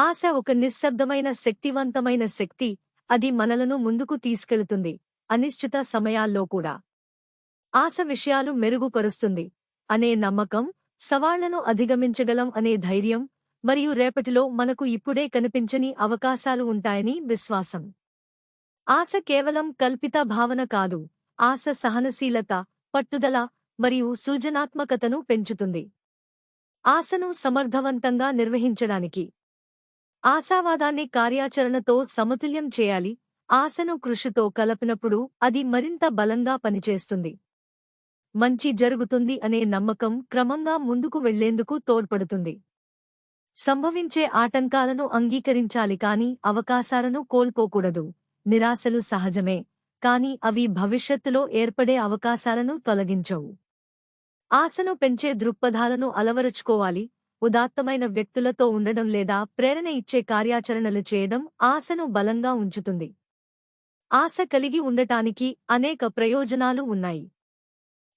ఆశ ఒక నిశ్శబ్దమైన శక్తివంతమైన శక్తి అది మనలను ముందుకు తీసుకెళుతుంది అనిశ్చిత సమయాల్లో కూడా. ఆశ విషయాలు మెరుగుపరుస్తుంది అనే నమ్మకం సవాళ్ళను అధిగమించగలం అనే ధైర్యం మరియు రేపటిలో మనకు ఇప్పుడే కనిపించని అవకాశాలు ఉంటాయని విశ్వాసం. ఆశ కేవలం కల్పిత భావన కాదు ఆశ సహనశీలత పట్టుదల మరియు సృజనాత్మకతను పెంచుతుంది. ఆశను సమర్థవంతంగా నిర్వహించడానికి ఆశావాదాన్ని కార్యాచరణతో సమతుల్యం చేయాలి. ఆశను కృషితో కలపినప్పుడు అది మరింత బలంగా పనిచేస్తుంది. మంచి జరుగుతుంది అనే నమ్మకం క్రమంగా ముందుకు వెళ్ళేందుకు తోడ్పడుతుంది. సంభవించే ఆటంకాలను అంగీకరించాలి కాని అవకాశాలను కోల్పోకూడదు. నిరాశలు సహజమే కాని అవి భవిష్యత్తులో ఏర్పడే అవకాశాలను తొలగించవు. ఆశను పెంచే దృక్పథాలను అలవరుచుకోవాలి. ఉదాత్తమైన వ్యక్తులతో ఉండడం లేదా ప్రేరణ ఇచ్చే కార్యాచరణలు చేయడం ఆశను బలంగా ఉంచుతుంది. ఆశ కలిగి ఉండటానికి అనేక ప్రయోజనాలు ఉన్నాయి.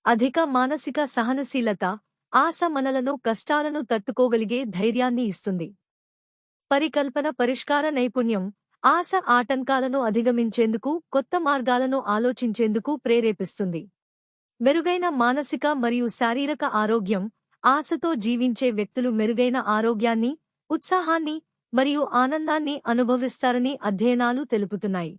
అధిక మానసిక సహనశీలత ఆశ మనలను కష్టాలను తట్టుకోగలిగే ధైర్యాన్ని ఇస్తుంది. పరికల్పన పరిష్కార నైపుణ్యం ఆశ ఆటంకాలను అధిగమించేందుకు కొత్త మార్గాలను ఆలోచించేందుకు ప్రేరేపిస్తుంది. మెరుగైన మానసిక మరియు శారీరక ఆరోగ్యం ఆశతో జీవించే వ్యక్తులు మెరుగైన ఆరోగ్యాన్ని ఉత్సాహాన్ని మరియు ఆనందాన్ని అనుభవిస్తారని అధ్యయనాలు తెలుపుతున్నాయి.